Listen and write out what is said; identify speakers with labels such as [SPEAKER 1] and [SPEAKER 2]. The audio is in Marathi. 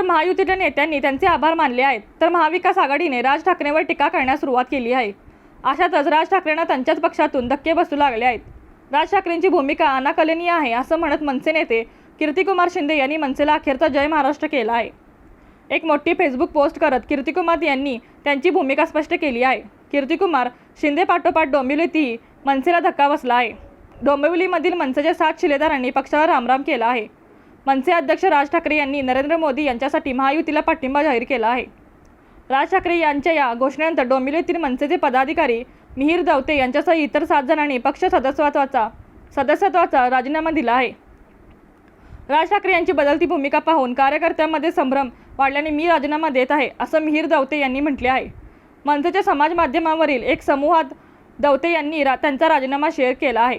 [SPEAKER 1] महायुतीच्या नेत्यांनी त्यांचे आभार मानले आहेत. तर महाविकास आघाडीने राज ठाकरेंवर टीका करण्यास सुरुवात केली आहे. अशातच राज ठाकरेंना त्यांच्याच पक्षातून धक्के बसू लागले आहेत. राज ठाकरेंची भूमिका अनाकलनीय आहे असं म्हणत मनसे नेते कीर्तिकुमार शिंदे यांनी मनसेला अखेरचा जय महाराष्ट्र केला आहे. एक मोठी फेसबुक पोस्ट करत कीर्तिकुमार यांनी त्यांची भूमिका स्पष्ट केली आहे. कीर्तिकुमार शिंदे पाठोपाठ डोंबिवलीतही मनसेला धक्का बसला आहे. डोंबिवलीमधील मनसेच्या सात शिलेदारांनी पक्षाला रामराम केला आहे. मनसे अध्यक्ष राज ठाकरे यांनी नरेंद्र मोदी यांच्यासाठी महायुतीला पाठिंबा जाहीर केला आहे. राज ठाकरे यांच्या या घोषणेनंतर डोंबिवलीतील मनसेचे पदाधिकारी मिहीर दवते यांच्यासह इतर सात जणांनी पक्ष सदस्यत्वाचा सदस्यत्वाचा राजीनामा दिला आहे. राज ठाकरे यांची बदलती भूमिका पाहून कार्यकर्त्यांमध्ये संभ्रम वाढल्याने मी राजीनामा देत आहे असं मिहीर दवते यांनी म्हटले आहे. मनसेच्या समाज माध्यमावरील एक समूहात दवते यांनी रा त्यांचा राजीनामा शेअर केला आहे.